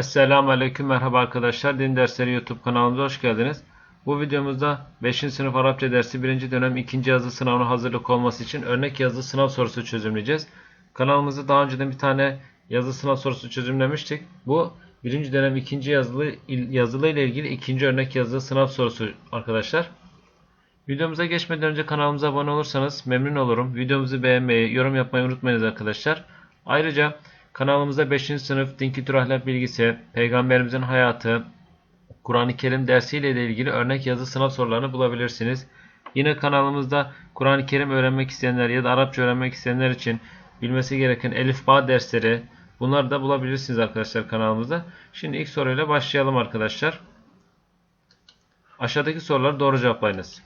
Esselamu Aleyküm merhaba arkadaşlar. Din Dersleri YouTube kanalımıza hoş geldiniz. Bu videomuzda 5. sınıf Arapça dersi 1. dönem 2. yazı sınavına hazırlık olması için örnek yazı sınav sorusu çözümleyeceğiz. Kanalımızda daha önceden bir tane yazı sınav sorusu çözümlemiştik. Bu 1. dönem 2. yazılı yazılı ile ilgili ikinci örnek yazı sınav sorusu arkadaşlar. Videomuza geçmeden önce kanalımıza abone olursanız memnun olurum. Videomuzu beğenmeyi, yorum yapmayı unutmayınız arkadaşlar. Ayrıca kanalımızda 5. sınıf din kültür ahlak bilgisi, peygamberimizin hayatı, Kur'an-ı Kerim dersiyle de ilgili örnek yazı sınav sorularını bulabilirsiniz. Yine kanalımızda Kur'an-ı Kerim öğrenmek isteyenler ya da Arapça öğrenmek isteyenler için bilmesi gereken elif ba dersleri bunları da bulabilirsiniz arkadaşlar kanalımızda. Şimdi ilk soruyla başlayalım arkadaşlar. Aşağıdaki soruları doğru cevaplayınız.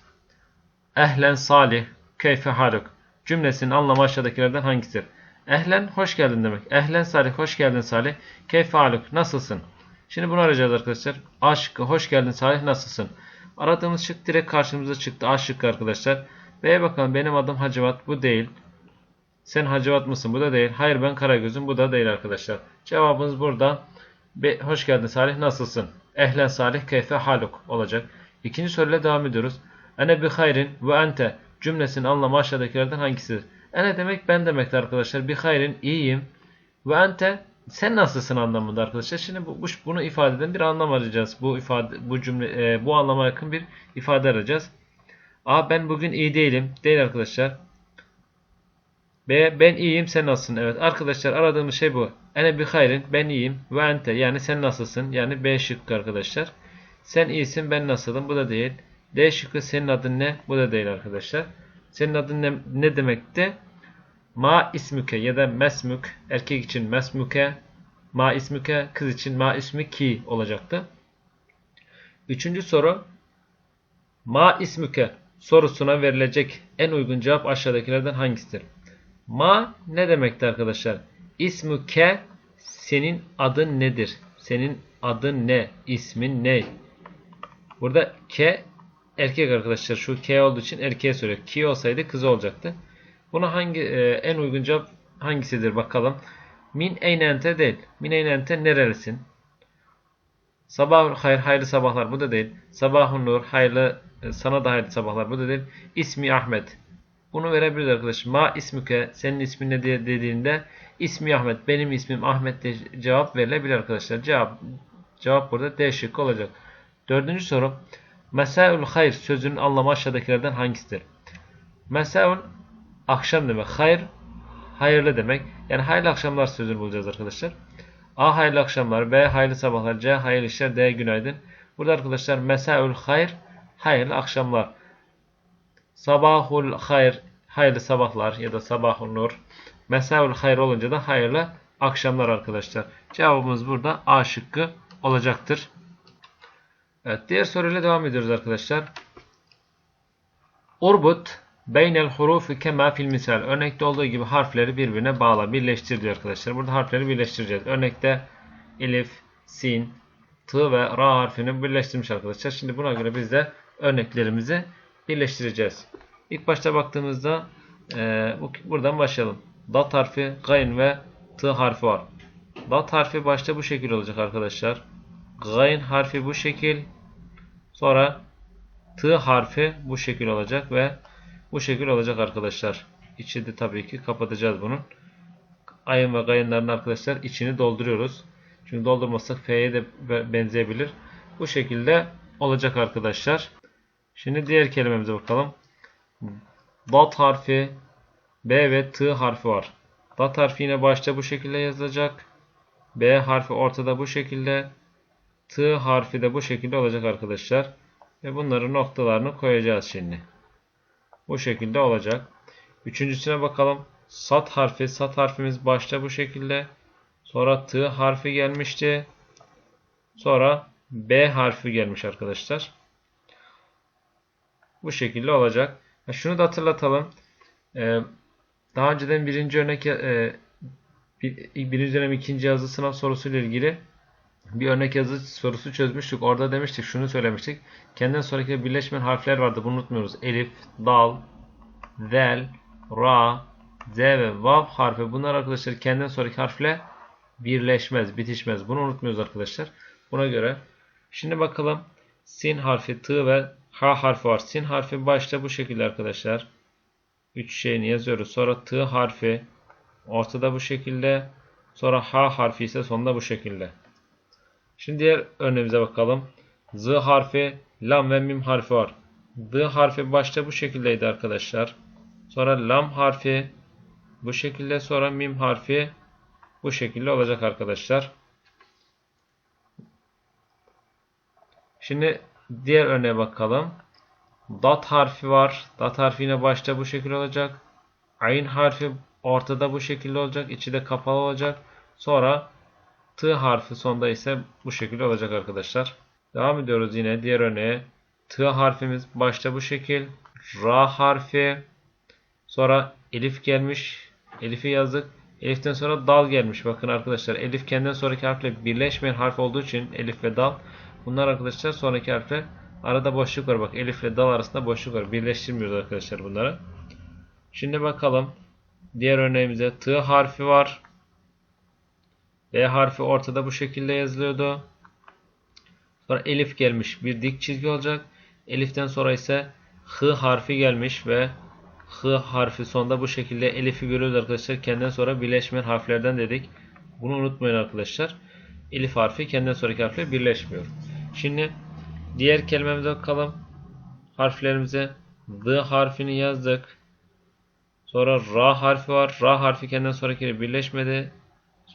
Ehlen salih keyfe haluk cümlesinin anlamı aşağıdakilerden hangisidir? Ehlen hoş geldin demek. Ehlen salih hoş geldin salih. Keyfe haluk nasılsın? Şimdi bunu arayacağız arkadaşlar. A hoş geldin salih nasılsın? Aradığımız şık direkt karşımıza çıktı. A şıkkı arkadaşlar. B'ye bakalım benim adım Hacivat bu değil. Sen Hacivat mısın? Bu da değil. Hayır ben Karagöz'üm. Bu da değil arkadaşlar. Cevabımız burada. Be hoş geldin Salih nasılsın? Ehlen Salih keyfe haluk olacak. İkinci soruyla devam ediyoruz. Ene bi hayrin ve ente cümlesinin anlamı aşağıdakilerden hangisidir? Ene demek ben demektir arkadaşlar. Bi hayrin iyiyim. Ve ente sen nasılsın anlamında arkadaşlar. Şimdi bu, bu bunu ifade eden bir anlam arayacağız. Bu ifade bu cümle e, bu anlama yakın bir ifade arayacağız. A ben bugün iyi değilim. Değil arkadaşlar. B ben iyiyim sen nasılsın? Evet arkadaşlar aradığımız şey bu. Ene bi hayrin ben iyiyim ve ente yani sen nasılsın? Yani B şıkkı arkadaşlar. Sen iyisin ben nasılım? Bu da değil. D şıkkı senin adın ne? Bu da değil arkadaşlar. Senin adın ne, ne demekti? Ma ismüke ya da mesmük erkek için mesmüke ma ismüke kız için ma ismüki olacaktı. Üçüncü soru ma ismüke sorusuna verilecek en uygun cevap aşağıdakilerden hangisidir? Ma ne demekti arkadaşlar? İsmüke senin adın nedir? Senin adın ne? İsmin ne? Burada ke erkek arkadaşlar. Şu ke olduğu için erkeğe soruyor. Ki olsaydı kız olacaktı. Buna hangi e, en uygun cevap hangisidir bakalım. Min eynente değil. Min eynente nerelisin? Sabah hayır hayırlı sabahlar bu da değil. Sabahun nur hayırlı e, sana da hayırlı sabahlar bu da değil. İsmi Ahmet. Bunu verebiliriz arkadaşlar. Ma ismüke senin ismin ne diye dediğinde ismi Ahmet benim ismim Ahmet diye cevap verilebilir arkadaşlar. Cevap cevap burada D şıkkı olacak. Dördüncü soru. Mesaül hayr sözünün anlamı aşağıdakilerden hangisidir? Mesaül akşam demek. Hayır hayırlı demek. Yani hayırlı akşamlar sözünü bulacağız arkadaşlar. A hayırlı akşamlar, B hayırlı sabahlar, C hayırlı işler, D günaydın. Burada arkadaşlar mesaül hayr hayırlı akşamlar. Sabahul hayr hayırlı sabahlar ya da sabahun nur. Mesaül hayr olunca da hayırlı akşamlar arkadaşlar. Cevabımız burada A şıkkı olacaktır. Evet diğer soruyla devam ediyoruz arkadaşlar. Urbut beynel hurufi kema fil misal. Örnekte olduğu gibi harfleri birbirine bağla, birleştir diyor arkadaşlar. Burada harfleri birleştireceğiz. Örnekte elif, sin, t ve ra harfini birleştirmiş arkadaşlar. Şimdi buna göre biz de örneklerimizi birleştireceğiz. İlk başta baktığımızda e, buradan başlayalım. Dat harfi, gayn ve t harfi var. Dat harfi başta bu şekil olacak arkadaşlar. Gayn harfi bu şekil. Sonra t harfi bu şekil olacak ve bu şekil olacak arkadaşlar. İçi de tabii ki kapatacağız bunun. Ayın ve gayınların arkadaşlar içini dolduruyoruz. Çünkü doldurmazsak f'ye de benzeyebilir. Bu şekilde olacak arkadaşlar. Şimdi diğer kelimemize bakalım. Dat harfi B ve T harfi var. Dat harfi yine başta bu şekilde yazılacak. B harfi ortada bu şekilde. T harfi de bu şekilde olacak arkadaşlar. Ve bunların noktalarını koyacağız şimdi. Bu şekilde olacak. Üçüncüsüne bakalım. Sat harfi. Sat harfimiz başta bu şekilde. Sonra T harfi gelmişti. Sonra B harfi gelmiş arkadaşlar. Bu şekilde olacak. Şunu da hatırlatalım. Ee, daha önceden birinci örnek e, birinci dönem ikinci yazı sınav sorusu ile ilgili bir örnek yazı sorusu çözmüştük. Orada demiştik, şunu söylemiştik. Kendinden sonraki birleşmeyen harfler vardı. Bunu unutmuyoruz. Elif, dal, zel, ra, z ve vav harfi. Bunlar arkadaşlar kendinden sonraki harfle birleşmez, bitişmez. Bunu unutmuyoruz arkadaşlar. Buna göre şimdi bakalım sin harfi, t ve h harfi var. Sin harfi başta bu şekilde arkadaşlar. 3 şeyini yazıyoruz. Sonra t harfi ortada bu şekilde. Sonra h harfi ise sonunda bu şekilde. Şimdi diğer örneğimize bakalım. Z harfi, lam ve mim harfi var. D harfi başta bu şekildeydi arkadaşlar. Sonra lam harfi bu şekilde sonra mim harfi bu şekilde olacak arkadaşlar. Şimdi diğer örneğe bakalım. Dat harfi var. Dat harfi yine başta bu şekilde olacak. Ayn harfi ortada bu şekilde olacak. içi de kapalı olacak. Sonra T harfi sonda ise bu şekilde olacak arkadaşlar. Devam ediyoruz yine diğer örneğe. T harfimiz başta bu şekil. Ra harfi. Sonra elif gelmiş. Elif'i yazdık. Elif'ten sonra dal gelmiş. Bakın arkadaşlar elif kendinden sonraki harfle birleşmeyen harf olduğu için elif ve dal. Bunlar arkadaşlar sonraki harfle arada boşluk var. Bak elif ile dal arasında boşluk var. Birleştirmiyoruz arkadaşlar bunları. Şimdi bakalım. Diğer örneğimize T harfi var. B harfi ortada bu şekilde yazılıyordu. Sonra elif gelmiş. Bir dik çizgi olacak. Elif'ten sonra ise H harfi gelmiş ve H harfi sonunda bu şekilde elifi görüyoruz arkadaşlar. Kendinden sonra birleşmeyen harflerden dedik. Bunu unutmayın arkadaşlar. Elif harfi kendinden sonraki harfle birleşmiyor. Şimdi diğer kelimemize bakalım. Harflerimize D harfini yazdık. Sonra Ra harfi var. Ra harfi kendinden sonraki birleşmedi.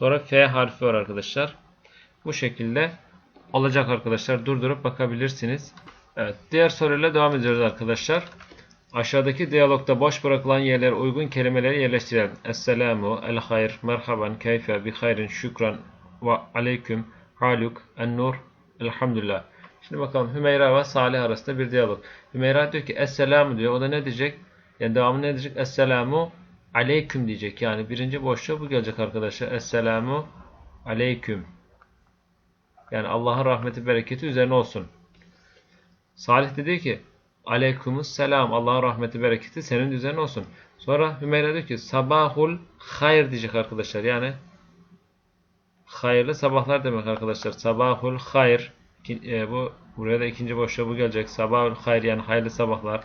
Sonra F harfi var arkadaşlar. Bu şekilde olacak arkadaşlar. Durdurup bakabilirsiniz. Evet, diğer soruyla devam ediyoruz arkadaşlar. Aşağıdaki diyalogda boş bırakılan yerlere uygun kelimeleri yerleştirelim. Esselamu, el hayr, merhaban, keyfe, bi hayrin, şükran ve aleyküm, haluk, en nur, elhamdülillah. Şimdi bakalım Hümeyra ve Salih arasında bir diyalog. Hümeyra diyor ki Esselamu diyor. O da ne diyecek? Yani devamı ne diyecek? Esselamu aleyküm diyecek. Yani birinci boşluğa bu gelecek arkadaşlar. Esselamu aleyküm. Yani Allah'ın rahmeti bereketi üzerine olsun. Salih de diyor ki Aleykümüs selam. Allah'ın rahmeti bereketi senin üzerine olsun. Sonra Hümeyra diyor ki sabahul hayır diyecek arkadaşlar. Yani hayırlı sabahlar demek arkadaşlar. Sabahul hayır. E, bu buraya da ikinci boşluğa bu gelecek. Sabahul hayır yani hayırlı sabahlar.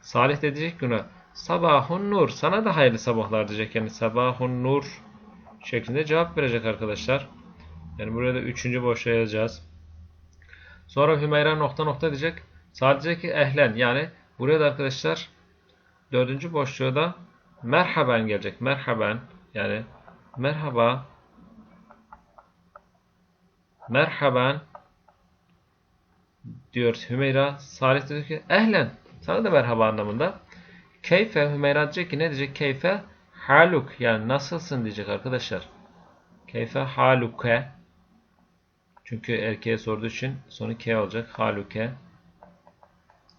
Salih de diyecek ki ona sabahun nur. Sana da hayırlı sabahlar diyecek. Yani sabahun nur şeklinde cevap verecek arkadaşlar. Yani buraya da üçüncü boşluğa yazacağız. Sonra Hümeyra nokta nokta diyecek. Sadece ki ehlen yani buraya da arkadaşlar dördüncü boşluğa da merhaben gelecek. Merhaben yani merhaba merhaben diyor Hümeyra. Salih diyor ki ehlen sana da merhaba anlamında. Keyfe Hümeyra diyecek ki ne diyecek? Keyfe haluk yani nasılsın diyecek arkadaşlar. Keyfe haluke çünkü erkeğe sorduğu için sonu K olacak. Haluke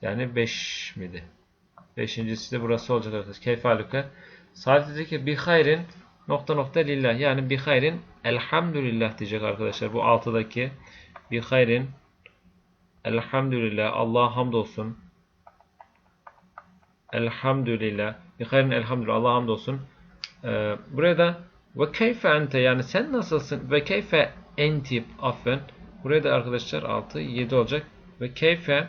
yani 5 miydi? Beşincisi de burası olacak arkadaşlar. Keyfe haluke Salih diyecek ki bi hayrin nokta nokta lillah yani bi hayrin elhamdülillah diyecek arkadaşlar. Bu altıdaki bi hayrin elhamdülillah Allah'a hamdolsun elhamdülillah. Bi hayrin elhamdülillah. Allah'a hamdolsun. Ee, buraya da ve keyfe ente? Yani sen nasılsın? Ve keyfe enti? Affen buraya da arkadaşlar 6 7 olacak. Ve keyfe?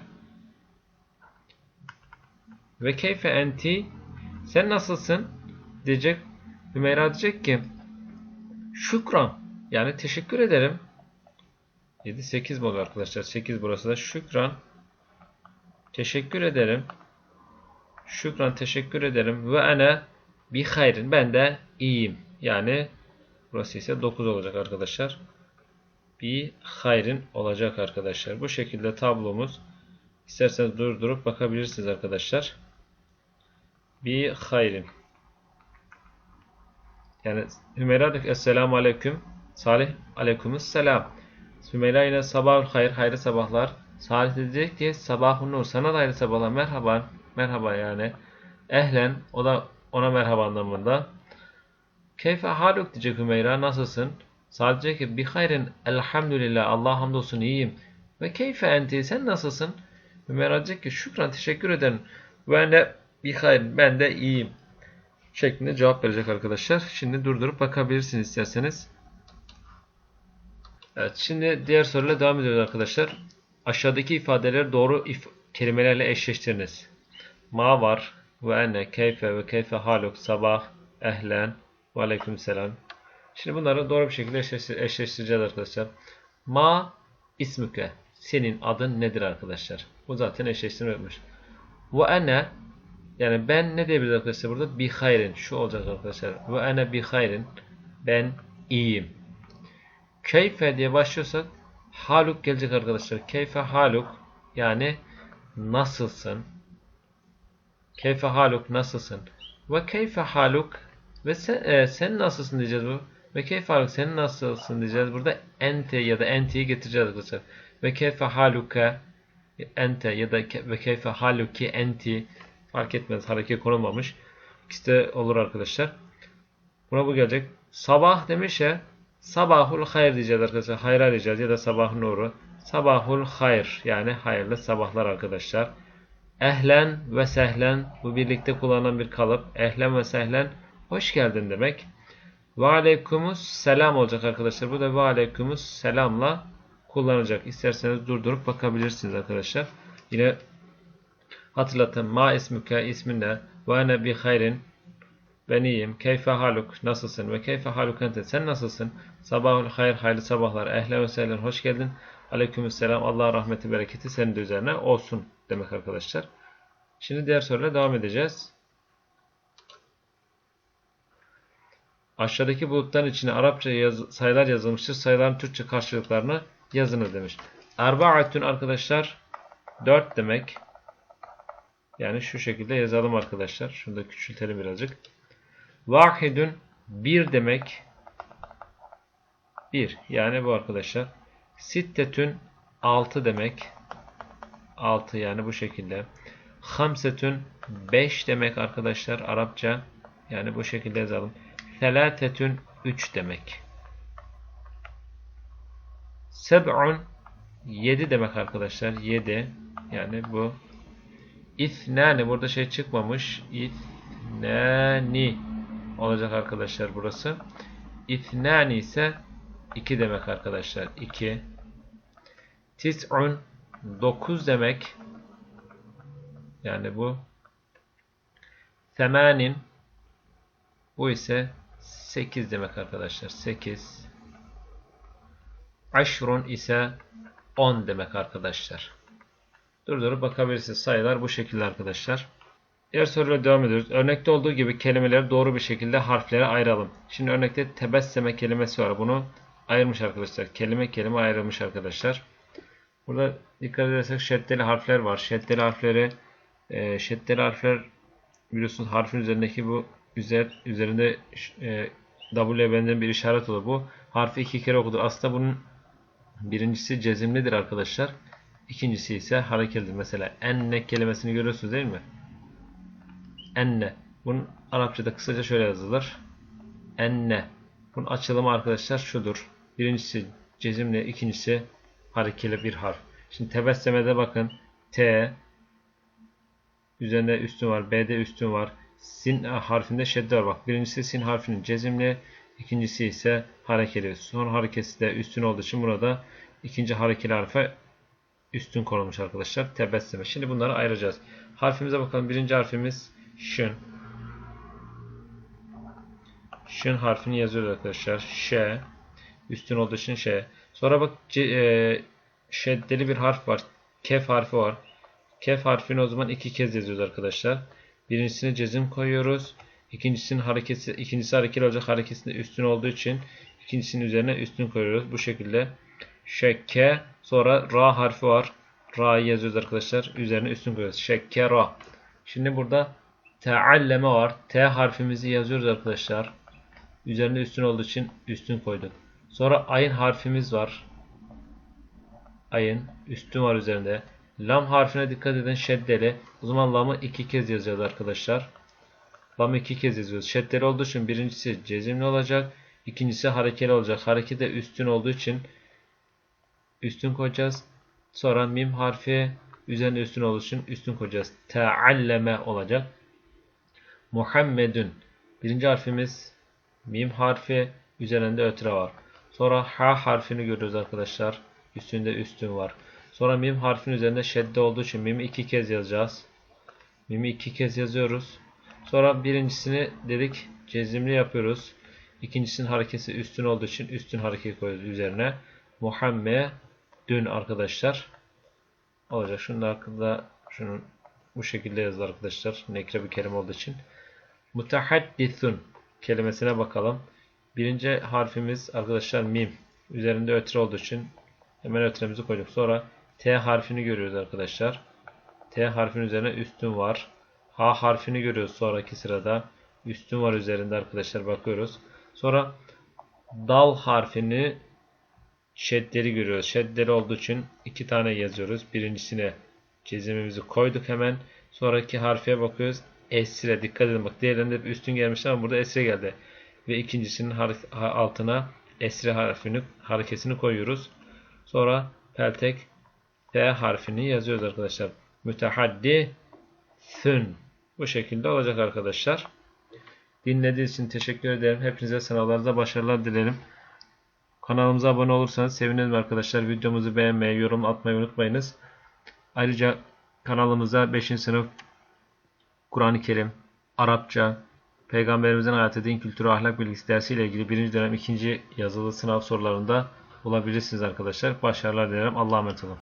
Ve keyfe enti? Sen nasılsın? diyecek. Hümeyra diyecek ki şükran. Yani teşekkür ederim. 7 8 mi arkadaşlar? 8 burası da. Şükran. Teşekkür ederim şükran teşekkür ederim. Ve ana bir hayrin ben de iyiyim. Yani burası ise 9 olacak arkadaşlar. Bir hayrin olacak arkadaşlar. Bu şekilde tablomuz. İsterseniz durdurup bakabilirsiniz arkadaşlar. Bir hayrin. Yani Hümeyra diyor Esselamu Aleyküm. Salih Aleykümüs Selam. Hümeyra yine sabahul hayır hayırlı sabahlar. Salih diyecek ki sabahun nur. Sana da hayırlı sabahlar. Merhaba merhaba yani ehlen o da ona merhaba anlamında keyfe haluk diyecek Hümeyra nasılsın sadece ki bir hayrin elhamdülillah Allah hamdolsun iyiyim ve keyfe enti sen nasılsın Hümeyra diyecek ki şükran teşekkür ederim ve ne bir hayrin ben de iyiyim şeklinde cevap verecek arkadaşlar. Şimdi durdurup bakabilirsiniz isterseniz. Evet, şimdi diğer soruyla devam ediyoruz arkadaşlar. Aşağıdaki ifadeleri doğru if kelimelerle eşleştiriniz. Ma var, ve ene, keyfe ve keyfe haluk, sabah, ehlen, ve aleyküm selam. Şimdi bunları doğru bir şekilde eşleştir eşleştireceğiz arkadaşlar. Ma ismüke. Senin adın nedir arkadaşlar? Bu zaten eşleştirme yapmış. Ve ene yani ben ne diyebiliriz arkadaşlar burada? Bi hayrin. Şu olacak arkadaşlar. Ve ene bi hayrin. Ben iyiyim. Keyfe diye başlıyorsak haluk gelecek arkadaşlar. Keyfe haluk yani nasılsın? Keyfe haluk nasılsın? Ve keyfe haluk ve sen, e, sen nasılsın diyeceğiz bu. Ve keyfe haluk sen nasılsın diyeceğiz. Burada ente ya da entiyi getireceğiz arkadaşlar. Ve keyfe haluka ente ya da ve keyfe haluki enti fark etmez. Hareket konulmamış. İkisi de olur arkadaşlar. Buna bu gelecek. Sabah demiş ya sabahul hayır diyeceğiz arkadaşlar. Hayır arayacağız ya da sabah nuru. Sabahul hayır yani hayırlı sabahlar arkadaşlar. Ehlen ve sehlen bu birlikte kullanılan bir kalıp. Ehlen ve sehlen hoş geldin demek. Ve aleykumus selam olacak arkadaşlar. Bu da ve aleykumus selamla kullanacak. İsterseniz durdurup bakabilirsiniz arkadaşlar. Yine hatırlatın. Ma ismüke ismin ne? Ve ene bi hayrin. Ben iyiyim. Keyfe haluk. Nasılsın? Ve keyfe haluk ente. Sen nasılsın? Sabahul hayır. Hayırlı sabahlar. Ehle ve sehlen. Hoş geldin. Aleykümselam. Allah rahmeti bereketi senin üzerine olsun demek arkadaşlar. Şimdi diğer soruyla devam edeceğiz. Aşağıdaki bulutların içine Arapça yaz sayılar yazılmıştır. Sayıların Türkçe karşılıklarını yazınız demiş. Erbaatün arkadaşlar 4 demek. Yani şu şekilde yazalım arkadaşlar. Şunu da küçültelim birazcık. Vahidün 1 demek. 1 yani bu arkadaşlar. Sittetün 6 demek. 6 yani bu şekilde. Hamsetün 5 demek arkadaşlar Arapça. Yani bu şekilde yazalım. Selatetün 3 demek. Seb'un 7 demek arkadaşlar. 7 yani bu. İthnani burada şey çıkmamış. İthnani olacak arkadaşlar burası. İthnani ise 2 demek arkadaşlar. 2. Tis'un 9 demek. Yani bu. Semanin bu ise 8 demek arkadaşlar. 8. Aşrun ise 10 demek arkadaşlar. Durdurup bakabilirsiniz. Sayılar bu şekilde arkadaşlar. Diğer soruyla devam ediyoruz. Örnekte olduğu gibi kelimeleri doğru bir şekilde harflere ayıralım. Şimdi örnekte tebesseme kelimesi var. Bunu ayırmış arkadaşlar. Kelime kelime ayrılmış arkadaşlar. Burada dikkat edersek şeddeli harfler var. Şeddeli harfleri e, şeddeli harfler biliyorsunuz harfin üzerindeki bu üzer, üzerinde e, W'ye benzeyen bir işaret olur. Bu harfi iki kere okudu. Aslında bunun birincisi cezimlidir arkadaşlar. İkincisi ise hareketlidir. Mesela enne kelimesini görüyorsunuz değil mi? Enne. Bunun Arapçada kısaca şöyle yazılır. Enne. Bunun açılımı arkadaşlar şudur. Birincisi cezimli, ikincisi harekeli bir harf. Şimdi tebessemede bakın. T üzerinde üstün var. B'de üstün var. Sin harfinde şedde var. Bak birincisi sin harfinin cezimli. ikincisi ise harekeli. Son harekesi de üstün olduğu için burada ikinci harekeli harfe üstün konulmuş arkadaşlar. Tebesseme. Şimdi bunları ayıracağız. Harfimize bakalım. Birinci harfimiz şın. Şın harfini yazıyoruz arkadaşlar. Ş. Üstün olduğu için ş. Sonra bak e, şeddeli bir harf var. Kef harfi var. Kef harfini o zaman iki kez yazıyoruz arkadaşlar. Birincisine cezim koyuyoruz. İkincisinin hareketi, ikincisi hareketli olacak hareketinde üstün olduğu için ikincisinin üzerine üstün koyuyoruz. Bu şekilde şekke sonra ra harfi var. Ra'yı yazıyoruz arkadaşlar. Üzerine üstün koyuyoruz. Şekke ra. Şimdi burada tealleme var. T harfimizi yazıyoruz arkadaşlar. Üzerine üstün olduğu için üstün koyduk. Sonra ayın harfimiz var. Ayın üstün var üzerinde. Lam harfine dikkat edin şeddeli. O zaman lamı iki kez yazacağız arkadaşlar. Lamı iki kez yazıyoruz. Şeddeli olduğu için birincisi cezimli olacak. İkincisi harekeli olacak. Hareket de üstün olduğu için üstün koyacağız. Sonra mim harfi üzerine üstün olduğu için üstün koyacağız. Tealleme olacak. Muhammedun. Birinci harfimiz mim harfi üzerinde ötre var. Sonra H harfini görüyoruz arkadaşlar. Üstünde üstün var. Sonra mim harfinin üzerinde şedde olduğu için mimi iki kez yazacağız. Mimi iki kez yazıyoruz. Sonra birincisini dedik cezimli yapıyoruz. İkincisinin hareketi üstün olduğu için üstün hareket koyuyoruz üzerine. Muhammed dün arkadaşlar. Olacak. Şunun hakkında şunun bu şekilde yazılır arkadaşlar. Nekre bir kelime olduğu için. Mutahaddithun kelimesine bakalım. Birinci harfimiz arkadaşlar mim. Üzerinde ötre olduğu için hemen ötremizi koyduk. Sonra T harfini görüyoruz arkadaşlar. T harfinin üzerine üstün var. H harfini görüyoruz sonraki sırada. Üstün var üzerinde arkadaşlar bakıyoruz. Sonra dal harfini şeddeli görüyoruz. Şeddeli olduğu için iki tane yazıyoruz. Birincisine çizimimizi koyduk hemen. Sonraki harfiye bakıyoruz. Esre dikkat edin bak diğerlerinde hep üstün gelmişti ama burada esre geldi. Ve ikincisinin altına esre harfini harekesini koyuyoruz. Sonra peltek T harfini yazıyoruz arkadaşlar. Mütehaddi thün. Bu şekilde olacak arkadaşlar. Dinlediğiniz için teşekkür ederim. Hepinize sınavlarda başarılar dilerim. Kanalımıza abone olursanız sevinirim arkadaşlar. Videomuzu beğenmeyi, yorum atmayı unutmayınız. Ayrıca kanalımıza 5. sınıf Kur'an-ı Kerim, Arapça, Peygamberimizin hayatı, din kültürü, ahlak bilgisi dersiyle ilgili 1. dönem 2. yazılı sınav sorularında bulabilirsiniz arkadaşlar. Başarılar dilerim. Allah'a emanet olun.